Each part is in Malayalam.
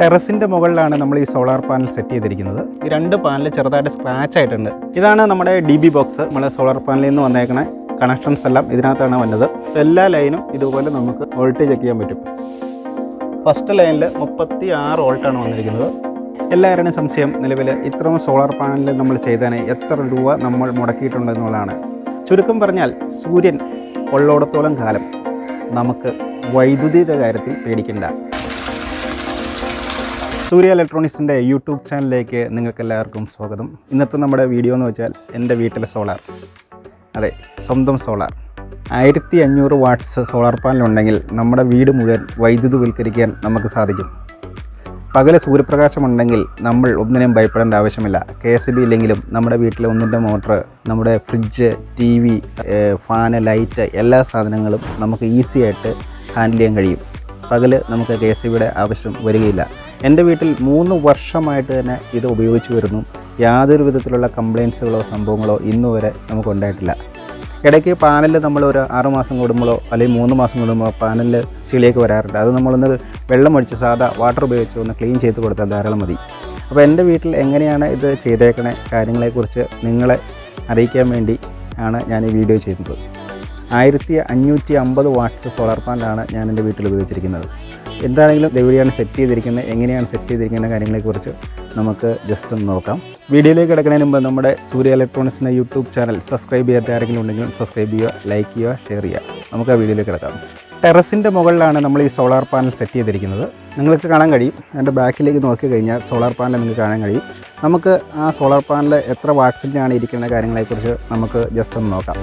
ടെറസിന്റെ മുകളിലാണ് നമ്മൾ ഈ സോളാർ പാനൽ സെറ്റ് ചെയ്തിരിക്കുന്നത്. ഈ രണ്ട് പാനൽ ചെറുതായിട്ട് സ്ക്രാച്ച് ആയിട്ടുണ്ട്. ഇതാണ് നമ്മുടെ ഡി ബി ബോക്സ് നമ്മുടെ സോളാർ പാനലിൽ നിന്ന് വന്നേക്കണ കണക്ഷൻസ് എല്ലാം ഇതിനകത്താണ് വന്നത്. എല്ലാ ലൈനും ഇതുപോലെ നമുക്ക് വോൾട്ടേജ് ചെക്ക് ചെയ്യാൻ പറ്റും. ഫസ്റ്റ് ലൈനിൽ മുപ്പത്തി ആറ് വോൾട്ടാണ് വന്നിരിക്കുന്നത്. എല്ലാവരുടെയും സംശയം നിലവിൽ ഇത്രയും സോളാർ പാനലിൽ നമ്മൾ ചെയ്തതിന് എത്ര രൂപ നമ്മൾ മുടക്കിയിട്ടുണ്ട് എന്നുള്ളതാണ്. ചുരുക്കം പറഞ്ഞാൽ സൂര്യൻ ഉള്ളോടത്തോളം കാലം നമുക്ക് വൈദ്യുതിയുടെ കാര്യത്തിൽ പേടിക്കണ്ട. സൂര്യ ഇലക്ട്രോണിക്സിന്റെ യൂട്യൂബ് ചാനലിലേക്ക് നിങ്ങൾക്ക് എല്ലാവർക്കും സ്വാഗതം. ഇന്നത്തെ നമ്മുടെ വീഡിയോ എന്ന് വെച്ചാൽ എന്റെ വീട്ടിലെ സോളാർ. അതെ സ്വന്തം സോളാർ. ആയിരത്തി അഞ്ഞൂറ് വാട്ട്സ് സോളാർ പാനലുണ്ടെങ്കിൽ നമ്മുടെ വീട് മുഴുവൻ വൈദ്യുതവൽക്കരിക്കാൻ നമുക്ക് സാധിക്കും. പകൽ സൂര്യപ്രകാശം ഉണ്ടെങ്കിൽ നമ്മൾ ഒന്നിനും ഭയപ്പെടേണ്ട ആവശ്യമില്ല. കെ എസ് ബി ഇല്ലെങ്കിലും നമ്മുടെ വീട്ടിലെ ഒന്നിന്റെ മോട്ടർ നമ്മുടെ fridge T V fan light എല്ലാ സാധനങ്ങളും നമുക്ക് ഈസി ആയിട്ട് ഹാൻഡിൽ ചെയ്യാൻ കഴിയും. പകൽ നമുക്ക് കെ എസ് ബിയുടെ ആവശ്യം വരികയില്ല. എന്റെ വീട്ടിൽ മൂന്ന് വർഷമായിട്ട് തന്നെ ഇത് ഉപയോഗിച്ച് വരുന്നു. യാതൊരു വിധത്തിലുള്ള കംപ്ലയിൻസുകളോ സംഭവങ്ങളോ ഇന്നു വരെ നമുക്ക് ഉണ്ടായിട്ടില്ല. ഇടയ്ക്ക് പാനലിൽ നമ്മൾ ഒരു ആറുമാസം കൂടുമ്പോഴോ അല്ലെങ്കിൽ മൂന്ന് മാസം കൂടുമ്പോൾ പാനലിൽ ചെളിയൊക്കെ വരാറുണ്ട്. അത് നമ്മളൊന്ന് വെള്ളം ഒഴിച്ച് സാധാ വാട്ടർ ഉപയോഗിച്ച് ഒന്ന് ക്ലീൻ ചെയ്ത് കൊടുത്താൽ ധാരാളം മതി. അപ്പോൾ എന്റെ വീട്ടിൽ എങ്ങനെയാണ് ഇത് ചെയ്തേക്കണേ? കാര്യങ്ങളെക്കുറിച്ച് നിങ്ങളെ അറിയിക്കാൻ വേണ്ടി ആണ് ഞാൻ ഈ വീഡിയോ ചെയ്യുന്നത്. ആയിരത്തി അഞ്ഞൂറ്റി അമ്പത് വാട്ട്സ് സോളാർ പാനലാണ് ഞാൻ എന്റെ വീട്ടിൽ ഉപയോഗിച്ചിരിക്കുന്നത്. എന്താണെങ്കിലും എവിടെയാണ് സെറ്റ് ചെയ്തിരിക്കുന്നത്. എങ്ങനെയാണ് സെറ്റ് ചെയ്തിരിക്കുന്ന കാര്യങ്ങളെക്കുറിച്ച് നമുക്ക് ജസ്റ്റ് ഒന്ന് നോക്കാം. വീഡിയോയിലേക്ക് കിടക്കുന്നതിന് മുമ്പ് നമ്മുടെ സൂര്യ ഇലക്ട്രോണിക്സിന്റെ യൂട്യൂബ് ചാനൽ സബ്സ്ക്രൈബ് ചെയ്യാത്ത ആരെങ്കിലും ഉണ്ടെങ്കിൽ സബ്സ്ക്രൈബ് ചെയ്യുക ലൈക്ക് ചെയ്യുക ഷെയർ ചെയ്യുക. നമുക്ക് ആ വീഡിയോയിലേക്ക് കിടക്കാം. ടെറസിന്റെ മുകളിലാണ് നമ്മൾ ഈ സോളാർ പാനൽ സെറ്റ് ചെയ്തിരിക്കുന്നത്. നിങ്ങൾക്ക് കാണാൻ കഴിയും. എന്റെ ബാക്കിലേക്ക് നോക്കി കഴിഞ്ഞാൽ സോളാർ പാനൽ നിങ്ങൾക്ക് കാണാൻ കഴിയും. നമുക്ക് ആ സോളാർ പാനൽ എത്ര വാട്സിന്റെയാണ് ഇരിക്കുന്ന കാര്യങ്ങളെക്കുറിച്ച് നമുക്ക് ജസ്റ്റ് ഒന്ന് നോക്കാം.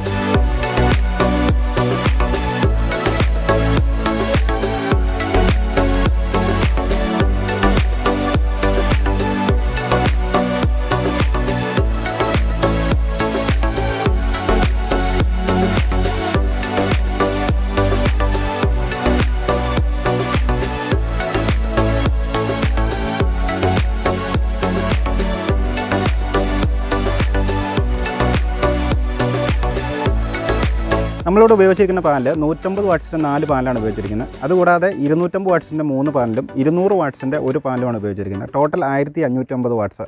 നമ്മളിവിടെ ഉപയോഗിച്ചിരിക്കുന്ന പാനൽ നൂറ്റമ്പത് വാട്ട്സിന്റെ നാല് പാനലാണ് ഉപയോഗിച്ചിരിക്കുന്നത്. അതുകൂടാതെ ഇരുന്നൂറ്റമ്പത് വാട്ട്സിന്റെ മൂന്ന് പാനലും ഇരുന്നൂറ് വാട്ട്സിന്റെ ഒരു പാനലുമാണ് ഉപയോഗിച്ചിരിക്കുന്നത്. ടോട്ടൽ ആയിരത്തി അഞ്ഞൂറ്റമ്പത് വാട്ട്സ്.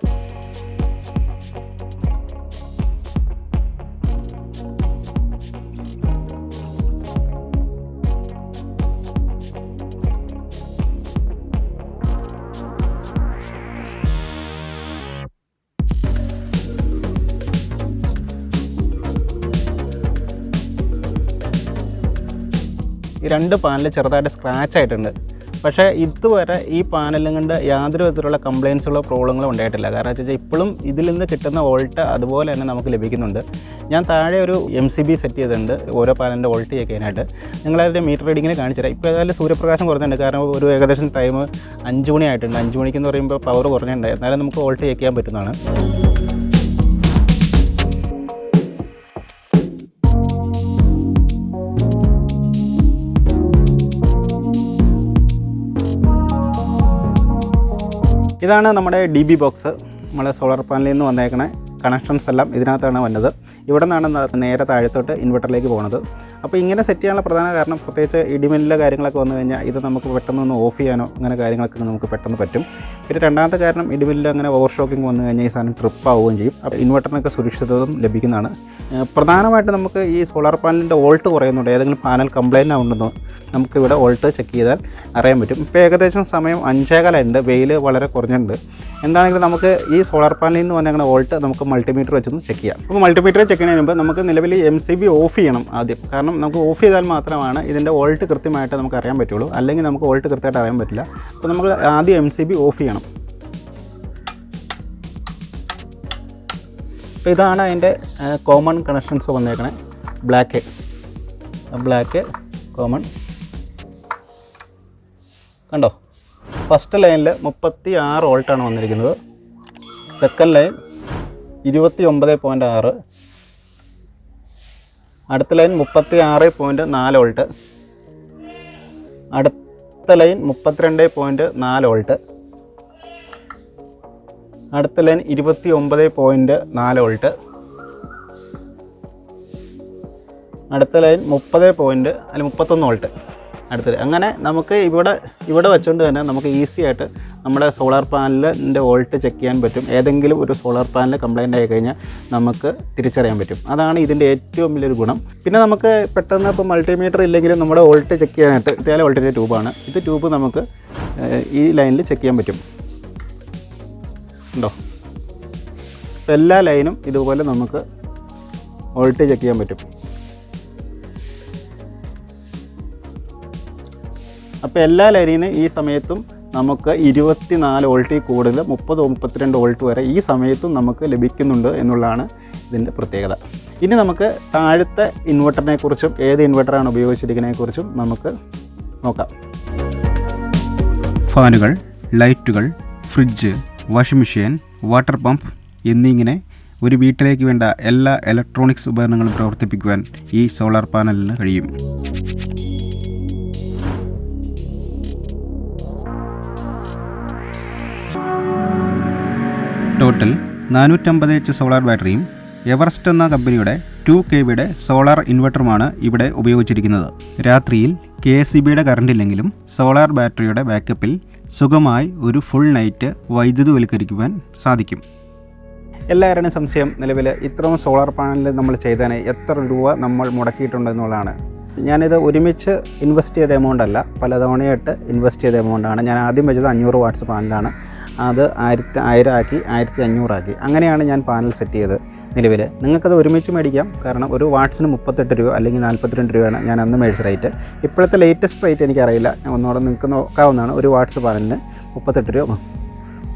രണ്ട് പാനൽ ചെറുതായിട്ട് സ്ക്രാച്ച് ആയിട്ടുണ്ട്. പക്ഷേ ഇതുവരെ ഈ പാനലും കൊണ്ട് യാതൊരു വിധത്തിലുള്ള കംപ്ലയിൻസുകളോ പ്രോബ്ലങ്ങളോ ഉണ്ടായിട്ടില്ല. കാരണം വെച്ചാൽ ഇപ്പോഴും ഇതിൽ നിന്ന് കിട്ടുന്ന വോൾട്ട് അതുപോലെ തന്നെ നമുക്ക് ലഭിക്കുന്നുണ്ട്. ഞാൻ താഴെ ഒരു എം സി ബി സെറ്റ് ചെയ്തിട്ടുണ്ട് ഓരോ പാനലിന്റെ വോൾട്ട് ചെയ്യാനായിട്ട്. നിങ്ങളതിന്റെ മീറ്റർ റീഡിങ്ങിന് കാണിച്ചു തരാം. ഇപ്പോൾ ഏതായാലും സൂര്യപ്രകാശം കുറഞ്ഞിട്ടുണ്ട്. കാരണം ഒരു ഏകദേശം ടൈം അഞ്ച് മണി ആയിട്ടുണ്ട്. അഞ്ച് മണിക്കെന്ന് പറയുമ്പോൾ പവർ കുറഞ്ഞിട്ടുണ്ട്. എന്നാലും നമുക്ക് വോൾട്ട് ചെയ്യാൻ പറ്റുന്നതാണ്. ഇതാണ് നമ്മുടെ ഡി ബി ബോക്സ് നമ്മളെ സോളാർ പാനലിൽ നിന്ന് വന്നേക്കണേ കണക്ഷൻസ് എല്ലാം ഇതിനകത്താണ് വന്നത്. ഇവിടെ നിന്നാണ് നേരെ താഴത്തോട്ട് ഇൻവെർട്ടറിലേക്ക് പോകുന്നത് അപ്പോൾ ഇങ്ങനെ സെറ്റ് ചെയ്യാനുള്ള പ്രധാന കാരണം പ്രത്യേകിച്ച് ഇടിമിന്നലിലെ കാര്യങ്ങളൊക്കെ വന്നു കഴിഞ്ഞാൽ ഇത് നമുക്ക് പെട്ടെന്ന് ഒന്ന് ഓഫ് ചെയ്യാനോ അങ്ങനെ കാര്യങ്ങളൊക്കെ നമുക്ക് പെട്ടെന്ന് പറ്റും. പിന്നെ രണ്ടാമത്തെ കാരണം ഇടിമിന്നൽ അങ്ങനെ ഓവർ ഷോക്കിംഗ് വന്നു കഴിഞ്ഞാൽ ഈ സാധനം ട്രിപ്പ് ആവുകയും ചെയ്യും. അപ്പോൾ ഇൻവെർട്ടറിനൊക്കെ സുരക്ഷിതത്വം ലഭിക്കുന്നതാണ്. പ്രധാനമായിട്ട് നമുക്ക് ഈ സോളാർ പാനലിന്റെ വോൾട്ട് കുറയുന്നുണ്ട്. ഏതെങ്കിലും പാനൽ കംപ്ലൈന്റ് ആവുന്നുണ്ടോ? നമുക്ക് ഇവിടെ വോൾട്ട് ചെക്ക് ചെയ്താൽ അറിയാൻ പറ്റും. ഇപ്പോൾ ഏകദേശം സമയം അഞ്ചേകാലുണ്ട് വെയിൽ വളരെ കുറഞ്ഞിട്ടുണ്ട്. എന്താണെങ്കിലും നമുക്ക് ഈ സോളാർ പാനലിൽ നിന്ന് വന്നേക്കുന്ന വോൾട്ട് നമുക്ക് മൾട്ടിമീറ്റർ വെച്ചൊന്ന് ചെക്ക് ചെയ്യാം. അപ്പോൾ മൾട്ടിമീറ്റർ ചെക്ക് ചെയ്യുന്നതിന് മുമ്പ് നമുക്ക് നിലവിൽ എം സി ബി ഓഫ് ചെയ്യണം ആദ്യം. കാരണം നമുക്ക് ഓഫ് ചെയ്താൽ മാത്രമാണ് ഇതിന്റെ വോൾട്ട് കൃത്യമായിട്ട് നമുക്ക് അറിയാൻ പറ്റുള്ളൂ. അല്ലെങ്കിൽ നമുക്ക് വോൾട്ട് കൃത്യമായിട്ട് അറിയാൻ പറ്റില്ല. അപ്പോൾ നമുക്ക് ആദ്യം എം സി ബി ഓഫ് ചെയ്യണം. അപ്പോൾ ഇതാണ് അതിന്റെ കോമൺ കണക്ഷൻസ് വന്നേക്കണേ. ബ്ലാക്ക് ബ്ലാക്ക് കോമൺ കണ്ടോ? ഫസ്റ്റ് ലൈനിൽ മുപ്പത്തി ആറ് വോൾട്ടാണ് വന്നിരിക്കുന്നത്. സെക്കൻഡ് ലൈൻ ഇരുപത്തി ഒമ്പത് പോയിന്റ് ആറ്. അടുത്ത ലൈൻ മുപ്പത്തി ആറ് പോയിന്റ് നാല് വോൾട്ട് അടുത്ത ലൈൻ മുപ്പത്തിരണ്ട് പോയിന്റ് നാല് വോൾട്ട് അടുത്ത ലൈൻ ഇരുപത്തി ഒമ്പത് പോയിന്റ് നാല് വോൾട്ട്. അടുത്ത ലൈൻ മുപ്പത് പോയിന്റ് അല്ലെങ്കിൽ മുപ്പത്തൊന്ന് വോൾട്ട് അടുത്തത്. അങ്ങനെ നമുക്ക് ഇവിടെ ഇവിടെ വെച്ചുകൊണ്ട് തന്നെ നമുക്ക് ഈസി ആയിട്ട് നമ്മുടെ സോളാർ പാനലിന്റെ വോൾട്ട് ചെക്ക് ചെയ്യാൻ പറ്റും. ഏതെങ്കിലും ഒരു സോളാർ പാനൽ കംപ്ലൈന്റ് ആയി കഴിഞ്ഞാൽ നമുക്ക് തിരിച്ചറിയാൻ പറ്റും. അതാണ് ഇതിന്റെ ഏറ്റവും വലിയൊരു ഗുണം. പിന്നെ നമുക്ക് പെട്ടെന്ന് ഇപ്പോൾ മൾട്ടിമീറ്റർ ഇല്ലെങ്കിലും നമ്മുടെ വോൾട്ട് ചെക്ക് ചെയ്യാനായിട്ട് ഇതേ വോൾട്ടിന്റെ ട്യൂബാണ്. ഇത് ട്യൂബ് നമുക്ക് ഈ ലൈനിൽ ചെക്ക് ചെയ്യാൻ പറ്റും. ഉണ്ടോ? എല്ലാ ലൈനും ഇതുപോലെ നമുക്ക് വോൾട്ട് ചെക്ക് ചെയ്യാൻ പറ്റും. അപ്പോൾ എല്ലാ ലൈനിനും ഈ സമയത്തും നമുക്ക് ഇരുപത്തി നാല് വോൾട്ടിൽ കൂടുതൽ മുപ്പത് മുപ്പത്തിരണ്ട് വോൾട്ട് വരെ ഈ സമയത്തും നമുക്ക് ലഭിക്കുന്നുണ്ട് എന്നുള്ളതാണ് ഇതിന്റെ പ്രത്യേകത. ഇനി നമുക്ക് താഴത്തെ ഇൻവെർട്ടറിനെ കുറിച്ചും ഏത് ഇൻവെർട്ടറാണ് ഉപയോഗിച്ചിരിക്കുന്നതിനെക്കുറിച്ചും നമുക്ക് നോക്കാം. ഫാനുകൾ ലൈറ്റുകൾ fridge washing machine water pump എന്നിങ്ങനെ ഒരു വീട്ടിലേക്ക് വേണ്ട എല്ലാ ഇലക്ട്രോണിക്സ് ഉപകരണങ്ങളും പ്രവർത്തിപ്പിക്കുവാൻ ഈ സോളാർ പാനലിന് കഴിയും. ടോട്ടൽ നാനൂറ്റമ്പത് എച്ച് സോളാർ ബാറ്ററിയും എവറസ്റ്റ് എന്ന കമ്പനിയുടെ ടു കെ വിയുടെ സോളാർ ഇൻവെർട്ടറുമാണ് ഇവിടെ ഉപയോഗിച്ചിരിക്കുന്നത്. രാത്രിയിൽ കെ എസ് സി ബിയുടെ കറണ്ട് ഇല്ലെങ്കിലും സോളാർ ബാറ്ററിയുടെ ബാക്കപ്പിൽ സുഖമായി ഒരു ഫുൾ നൈറ്റ് വൈദ്യുതിവൽക്കരിക്കുവാൻ സാധിക്കും. എല്ലാവരുടെയും സംശയം നിലവിൽ ഇത്രയും സോളാർ പാനൽ നമ്മൾ ചെയ്തതിന് എത്ര രൂപ നമ്മൾ മുടക്കിയിട്ടുണ്ട് എന്നുള്ളതാണ്. ഞാനിത് ഒരുമിച്ച് ഇൻവെസ്റ്റ് ചെയ്ത എമൗണ്ട് അല്ല പലതവണയായിട്ട് ഇൻവെസ്റ്റ് ചെയ്ത എമൗണ്ടാണ് ഞാൻ ആദ്യം വെച്ചത് അഞ്ഞൂറ് വാട്ട്സ് പാനലാണ് അത് ആയിരത്തി ആയിരം ആക്കി ആയിരത്തി അഞ്ഞൂറാക്കി അങ്ങനെയാണ് ഞാൻ പാനൽ സെറ്റ് ചെയ്തത്. നിലവിൽ നിങ്ങൾക്കത് ഒരുമിച്ച് മേടിക്കാം. കാരണം ഒരു വാട്സിന് മുപ്പത്തെട്ട് രൂപ അല്ലെങ്കിൽ നാൽപ്പത്തിരണ്ട് രൂപയാണ് ഞാൻ അന്ന് മേടിച്ച റേറ്റ്. ഇപ്പോഴത്തെ ലേറ്റസ്റ്റ് റേറ്റ് എനിക്കറിയില്ല. ഒന്നുകൂടെ നിങ്ങൾക്ക് നോക്കാവുന്നതാണ്. ഒരു വാട്സ് പാനലിന് മുപ്പത്തെട്ട് രൂപ.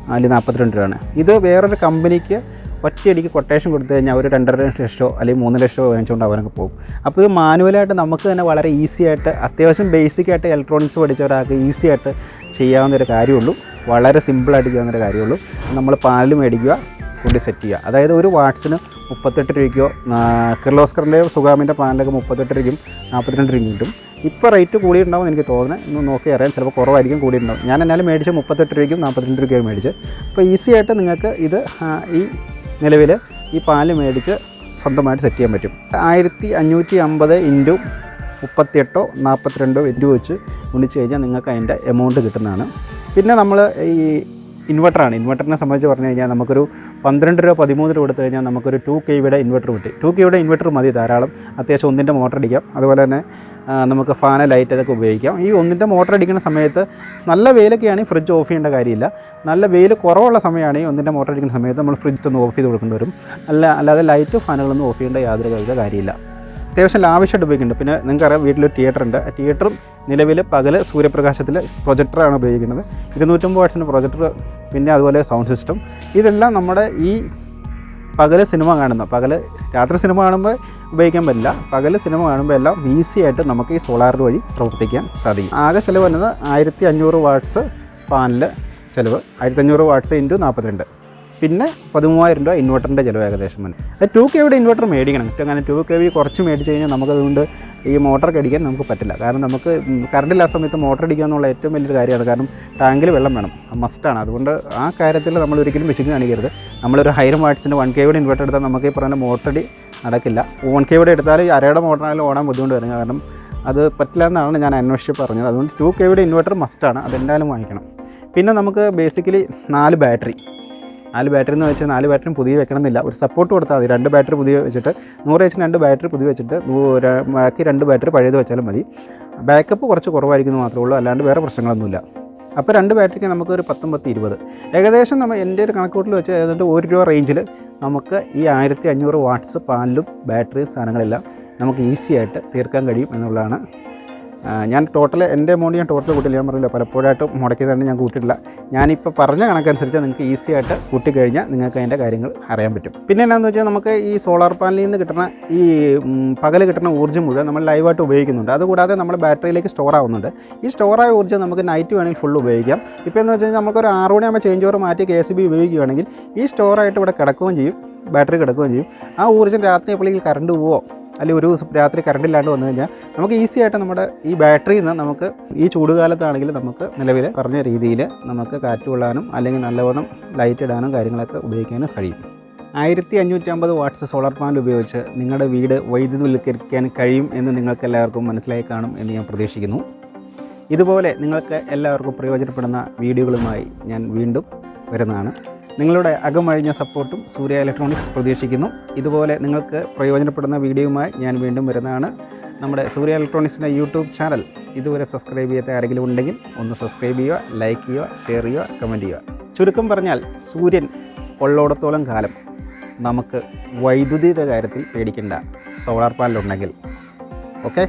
അല്ലെങ്കിൽ നാൽപ്പത്തിരണ്ട് രൂപയാണ്. ഇത് വേറൊരു കമ്പനിക്ക് ഒറ്റയടിക്ക് കൊട്ടേഷൻ കൊടുത്തു കഴിഞ്ഞാൽ ഒരു രണ്ടര ലക്ഷമോ അല്ലെങ്കിൽ മൂന്ന് ലക്ഷമോ വാങ്ങിച്ചുകൊണ്ട് അവനൊക്കെ പോകും. അപ്പോൾ ഇത് മാനുവലായിട്ട് നമുക്ക് തന്നെ വളരെ ഈസി ആയിട്ട് അത്യാവശ്യം ബേസിക് ആയിട്ട് ഇലക്ട്രോണിക്സ് പഠിച്ച ഒരാൾക്ക് ഈസി ആയിട്ട് ചെയ്യാവുന്ന ഒരു കാര്യമുള്ളൂ. വളരെ സിമ്പിളായിട്ട് ചെയ്യാവുന്ന ഒരു കാര്യമുള്ളൂ. നമ്മൾ പാൽ മേടിക്കുക. കൊണ്ട് സെറ്റ് ചെയ്യുക. അതായത് ഒരു വാട്സിന് മുപ്പത്തെട്ട് രൂപയ്ക്കോ കിർലോസ്കറിന്റെ സുഗാമിന്റെ പാനലൊക്കെ മുപ്പത്തെട്ട് രൂപയ്ക്കും നാൽപ്പത്തിരണ്ട് രൂപയും കിട്ടും. ഇപ്പോൾ റേറ്റ് കൂടിയിട്ടുണ്ടാവും എനിക്ക് തോന്നുന്നത് ഇന്ന് നോക്കി അറിയാം ചിലപ്പോൾ കുറവായിരിക്കും കൂടിയിട്ടുണ്ടാവും. ഞാൻ എന്നാലും മേടിച്ച് മുപ്പത്തെട്ട് രൂപയ്ക്കും നാൽപ്പത്തിരണ്ട് രൂപയ്ക്കും മേടിച്ച് അപ്പോൾ ഈസി ആയിട്ട് നിങ്ങൾക്ക് ഇത് ഈ നിലവിൽ ഈ പാൽ മേടിച്ച് സ്വന്തമായിട്ട് സെറ്റ് ചെയ്യാൻ പറ്റും. ആയിരത്തി അഞ്ഞൂറ്റി അമ്പത് ഇന്റു മുപ്പത്തിയെട്ടോ നാൽപ്പത്തിരണ്ടോ ഇന്റു വെച്ച് ഗുണിച്ച് കഴിഞ്ഞാൽ നിങ്ങൾക്ക് അതിന്റെ എമൗണ്ട് കിട്ടുന്നതാണ്. പിന്നെ നമ്മൾ ഈ ഇൻവെർട്ടറാണ്. ഇൻവെർട്ടറിനെ സംബന്ധിച്ച് പറഞ്ഞു കഴിഞ്ഞാൽ നമുക്കൊരു പന്ത്രണ്ട് രൂപ പതിമൂന്ന് രൂപ കൊടുത്തു കഴിഞ്ഞാൽ നമുക്കൊരു ടു കെ യുടെ ഇൻവെർട്ടർ കിട്ടി. ടു കെ യുടെ ഇൻവെർട്ടർ മതി ധാരാളം. അത്യാവശ്യം ഒന്നിന്റെ മോട്ടർ അടിക്കാം. അതുപോലെ തന്നെ നമുക്ക് ഫാന ലൈറ്റ് ഇതൊക്കെ ഉപയോഗിക്കാം. ഈ ഒന്നിന്റെ മോട്ടർ അടിക്കുന്ന സമയത്ത് നല്ല വെയിലൊക്കെയാണെങ്കിൽ ഫ്രിഡ്ജ് ഓഫ് ചെയ്യേണ്ട കാര്യമില്ല. നല്ല വെയിൽ കുറവുള്ള സമയമാണെങ്കിൽ ഒന്നിന്റെ മോട്ടർ അടിക്കുന്ന സമയത്ത് നമ്മൾ ഫ്രിഡ്ജ് ഒന്ന് ഓഫ് ചെയ്ത് കൊടുക്കേണ്ടി വരും. അല്ല അല്ലാതെ ലൈറ്റ് ഫാനുകളൊന്നും ഓഫ് ചെയ്യേണ്ട യാതൊരു കാര്യമില്ല. അത്യാവശ്യം ലാവശ്യമായിട്ട് ഉപയോഗിക്കുന്നുണ്ട്. പിന്നെ നിങ്ങൾക്കറിയാം വീട്ടിൽ തിയേറ്റർ ഉണ്ട്. തിയേറ്ററും നിലവിൽ പകൽ സൂര്യപ്രകാശത്തിൽ പ്രൊജക്ടറാണ് ഉപയോഗിക്കുന്നത്. ഇരുന്നൂറ്റമ്പത് വാട്ട്സിന്റെ പ്രൊജക്ടർ പിന്നെ അതുപോലെ സൗണ്ട് സിസ്റ്റം ഇതെല്ലാം നമ്മുടെ ഈ പകൽ സിനിമ കാണുന്ന പകൽ രാത്രി സിനിമ കാണുമ്പോൾ ഉപയോഗിക്കാൻ പറ്റില്ല. പകൽ സിനിമ കാണുമ്പോൾ എല്ലാം ഈസി ആയിട്ട് നമുക്ക് ഈ സോളാർ വഴി പ്രവർത്തിക്കാൻ സാധിക്കും. ആകെ ചിലവ് വരുന്നത് ആയിരത്തി അഞ്ഞൂറ് വാട്ട്സ് പാനൽ ചിലവ്. ആയിരത്തി അഞ്ഞൂറ് വാട്ട്സ് ഇന്റു നാൽപ്പത്തിരണ്ട്. പിന്നെ പതിമൂവായിരം രൂപ ഇൻവെർട്ടറിന്റെ ചിലവ് ഏകദേശം വരും അത് ടു കെ വിടെ ഇൻവെർട്ടർ മേടിക്കണം. അങ്ങനെ ടു കെ വി കുറച്ച് മേടിച്ച് കഴിഞ്ഞാൽ നമുക്കതുകൊണ്ട് ഈ മോട്ടർ അടിക്കാൻ നമുക്ക് പറ്റില്ല. കാരണം നമുക്ക് കറണ്ട് ഇല്ലാത്ത സമയത്ത് മോട്ടർ അടിക്കുക എന്നുള്ള ഏറ്റവും വലിയൊരു കാര്യമാണ്. കാരണം ടാങ്കിൽ വെള്ളം വേണം. മസ്റ്റാണ് അതുകൊണ്ട് ആ കാര്യത്തിൽ നമ്മൾ ഒരിക്കലും മെഷീൻ കാണിക്കരുത്. നമ്മളൊരു ഹൈറം വാട്ട്സിന്റെ വൺ കെ വിടെ ഇൻവെർട്ടർ എടുത്താൽ നമുക്ക് ഈ പറഞ്ഞ മോട്ടർ അടി നടക്കില്ല. വൺ കെ വിടെ എടുത്താൽ അരയുടെ മോട്ടറായാലും ഓടാൻ ബുദ്ധിമുട്ട് വരും. കാരണം അത് പറ്റില്ല എന്നാണ് ഞാൻ അന്വേഷിച്ച് പറഞ്ഞത്. അതുകൊണ്ട് ടു കെ വിടെ ഇൻവെർട്ടർ മസ്റ്റാണ് അതെന്തായാലും വാങ്ങിക്കണം. പിന്നെ നമുക്ക് ബേസിക്കലി നാല് ബാറ്ററി നാല് ബാറ്ററി എന്ന് വെച്ചാൽ നാല് ബാറ്ററി പുതിയ വെക്കണമെന്നില്ല. ഒരു സപ്പോർട്ട് കൊടുത്താൽ മതി. രണ്ട് ബാറ്ററി പുതിയ വെച്ചിട്ട് നൂറ് എച്ചിന് രണ്ട് ബാറ്ററി പുതിയ വെച്ചിട്ട് ബാക്കി രണ്ട് ബാറ്ററി പഴയത് വെച്ചാലും മതി. ബാക്കപ്പ് കുറച്ച് കുറവായിരിക്കുന്നു മാത്രമേ ഉള്ളൂ. അല്ലാണ്ട് വേറെ പ്രശ്നങ്ങളൊന്നുമില്ല. അപ്പോൾ രണ്ട് ബാറ്ററിക്ക് നമുക്ക് ഒരു പത്തും പത്ത് ഇരുപത് ഏകദേശം നമ്മൾ എന്റെ ഒരു കണക്കൂട്ടിൽ വെച്ച് ഏതാണ്ട് ഒരു രൂപ റേഞ്ചിൽ നമുക്ക് ഈ ആയിരത്തി അഞ്ഞൂറ് വാട്ട്സ് പാനലും ബാറ്ററി സാധനങ്ങളെല്ലാം നമുക്ക് ഈസി ആയിട്ട് തീർക്കാൻ കഴിയും എന്നുള്ളതാണ് ഞാൻ ടോട്ടൽ എന്റെ എമൗണ്ട് ഞാൻ ടോട്ടൽ കൂട്ടില്ല ഞാൻ പറഞ്ഞില്ല പലപ്പോഴായിട്ട് മുടക്കിയതാണ് ഞാൻ കൂട്ടിയിട്ടില്ല. ഞാനിപ്പോൾ പറഞ്ഞ കണക്കനുസരിച്ച് നിങ്ങൾക്ക് ഈസി ആയിട്ട് കൂട്ടിക്കഴിഞ്ഞാൽ നിങ്ങൾക്ക് അതിന്റെ കാര്യങ്ങൾ അറിയാൻ പറ്റും. പിന്നെ എന്നാന്ന് വെച്ചാൽ നമുക്ക് ഈ സോളാർ പാനലിൽ നിന്ന് കിട്ടുന്ന ഈ പകൽ കിട്ടുന്ന ഊർജം മുഴുവൻ നമ്മൾ ലൈവായിട്ട് ഉപയോഗിക്കുന്നുണ്ട്. അതുകൂടാതെ നമ്മൾ ബാറ്ററിയിലേക്ക് സ്റ്റോർ ആവുന്നുണ്ട്. ഈ സ്റ്റോർ ആയ ഊർജം നമുക്ക് നൈറ്റ് വേണമെങ്കിൽ ഫുൾ ഉപയോഗിക്കാം. ഇപ്പോൾ എന്ന് വെച്ചാൽ നമുക്കൊരു ആറ് മണിയാകുമ്പോൾ ചേഞ്ച് ഓവർ മാറ്റി കെ എസ് ബി ഉപയോഗിക്കുകയാണെങ്കിൽ ഈ സ്റ്റോറായിട്ട് ഇവിടെ കിടക്കുകയും ചെയ്യും ബാറ്ററി കിടക്കുകയും ചെയ്യും. ആ ഊർജം രാത്രി എപ്പോഴെങ്കിലും കറണ്ട് പോവോ? അല്ലെങ്കിൽ ഒരു ദിവസം രാത്രി കറണ്ട് ഇല്ലാണ്ട് വന്നു കഴിഞ്ഞാൽ നമുക്ക് ഈസി ആയിട്ട് നമ്മുടെ ഈ ബാറ്ററിയിൽ നിന്ന് നമുക്ക് ഈ ചൂടുകാലത്താണെങ്കിൽ നമുക്ക് നിലവിൽ പറഞ്ഞ രീതിയിൽ നമുക്ക് കാറ്റ് കൊള്ളാനും അല്ലെങ്കിൽ നല്ലവണ്ണം ലൈറ്റ് ഇടാനും കാര്യങ്ങളൊക്കെ ഉപയോഗിക്കാനും കഴിയും. ആയിരത്തി അഞ്ഞൂറ്റമ്പത് വാട്ട്സ് സോളാർ പാനൽ ഉപയോഗിച്ച് നിങ്ങളുടെ വീട് വൈദ്യുതിവൽക്കരിക്കാൻ കഴിയും എന്ന് നിങ്ങൾക്ക് എല്ലാവർക്കും മനസ്സിലായി കാണും എന്ന് ഞാൻ പ്രതീക്ഷിക്കുന്നു. ഇതുപോലെ നിങ്ങൾക്ക് എല്ലാവർക്കും പ്രയോജനപ്പെടുന്ന വീഡിയോകളുമായി ഞാൻ വീണ്ടും വരുന്നതാണ്. നിങ്ങളുടെ അകമഴിഞ്ഞ സപ്പോർട്ടും സൂര്യ ഇലക്ട്രോണിക്സ് പ്രതീക്ഷിക്കുന്നു. ഇതുപോലെ നിങ്ങൾക്ക് പ്രയോജനപ്പെടുന്ന വീഡിയോയുമായി ഞാൻ വീണ്ടും വരുന്നതാണ്. നമ്മുടെ സൂര്യ ഇലക്ട്രോണിക്സിന്റെ യൂട്യൂബ് ചാനൽ ഇതുവരെ സബ്സ്ക്രൈബ് ചെയ്യാത്ത ആരെങ്കിലും ഉണ്ടെങ്കിൽ ഒന്ന് സബ്സ്ക്രൈബ് ചെയ്യുക ലൈക്ക് ചെയ്യുക ഷെയർ ചെയ്യുക കമന്റ് ചെയ്യുക. ചുരുക്കം പറഞ്ഞാൽ സൂര്യൻ ഉള്ളോടത്തോളം കാലം നമുക്ക് വൈദ്യുതിയുടെ കാര്യത്തിൽ പേടിക്കേണ്ട. സോളാർ പാനലുണ്ടെങ്കിൽ ഓക്കെ?